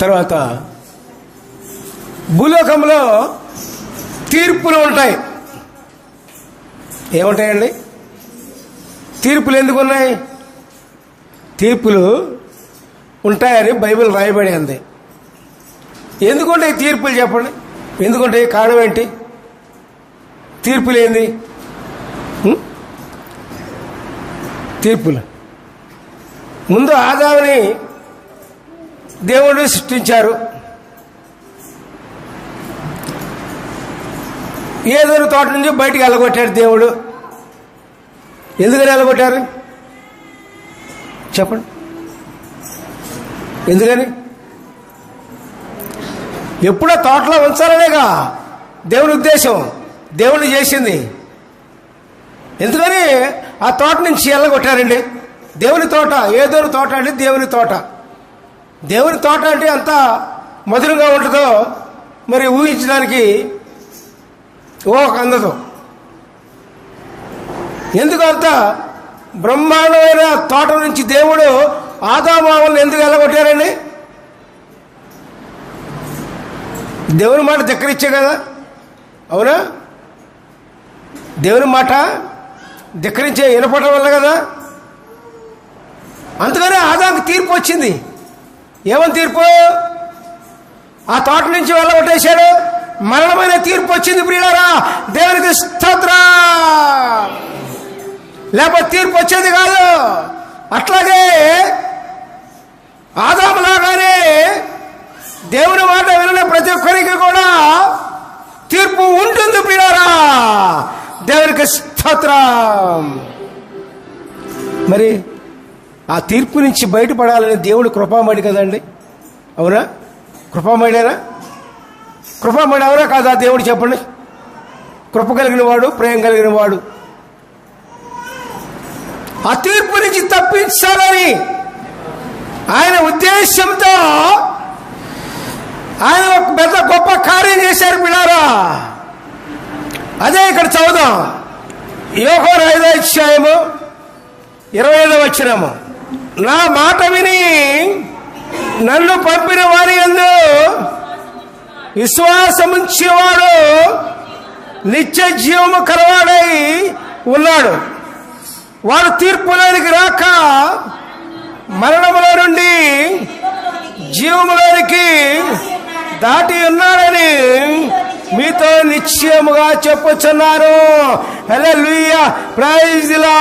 తర్వాత భూలోకంలో తీర్పులు ఉంటాయి. ఏముంటాయండి? తీర్పులు ఎందుకు ఉన్నాయి? తీర్పులు ఉంటాయని బైబిల్ రాయబడి ఉంది. ఎందుకుంటాయి తీర్పులు చెప్పండి? ఎందుకుంటే కారణం ఏంటి? తీర్పులు ఏంది తీర్పులు. ముందు ఆదాముని దేవుడు సృష్టించారు. ఏదైనా తోట నుంచి బయటికి వెళ్ళగొట్టాడు దేవుడు. ఎందుకని వెళ్ళగొట్టారు? చెప్పండి. ఎందుకని? ఎప్పుడో తోటలో ఉంచాలనేగా దేవుని ఉద్దేశం. దేవుని చేసింది. ఎందుకని? ఆ తోట నుంచి వెళ్ళగొట్టారండి. దేవుని తోట ఏదో తోట అండి దేవుని తోట. దేవుని తోట అంటే అంత మధురంగా ఉంటుందో మరి ఊహించడానికి ఓ అందదు. ఎందుకు అంత బ్రహ్మాండమైన తోట నుంచి దేవుడు ఆదామావులను ఎందుకు వెళ్ళగొట్టారండి? దేవుని మాట ధిక్కరిచ్చే కదా? అవునా? దేవుని మాట ధిక్కరించే వినపడడం వల్ల కదా? అందుకనే ఆదాకు తీర్పు వచ్చింది. ఏమని తీర్పు? ఆ తోట నుంచి వెళ్ళగొట్టేశాడు మరణమైన తీర్పు వచ్చింది ప్రియులారా. దేవునికి స్తోత్ర. లేకపోతే తీర్పు వచ్చేది కాదు. అట్లాగే ఆదాములాగానే దేవుని మాట వినని ప్రతి ఒక్కరికి కూడా తీర్పు ఉంటుంది ప్రియులారా. దేవునికి స్తోత్రం. మరి ఆ తీర్పు నుంచి బయటపడాలని దేవుడు కృపామడి కదండి. అవునా? కృపామడేనా కృపామడి అవునా కాదా దేవుడు చెప్పండి. కృప కలిగిన వాడు ప్రేమ కలిగిన వాడు. ఆ తీర్పు నుంచి తప్పించాలని ఆయన ఉద్దేశంతో ఆయన ఒక పెద్ద గొప్ప కార్యం చేశారు పిల్లారా. అదే ఇక్కడ చదువుదాం. యోగోర్ ఐదో అధ్యాయము ఇరవై ఐదో వచ్చినాము నా మాట విని నన్ను పంపిన వారి ఎందు విశ్వాసముంచేవాడు నిత్య జీవము కలవాడై ఉన్నాడు. వాడు తీర్పులోనికి రాక మరణములో నుండి జీవములోనికి దాటి ఉన్నాడని మీతో నిశ్చయముగా చెప్పుచున్నారు. Hello praise ప్రైజ్లా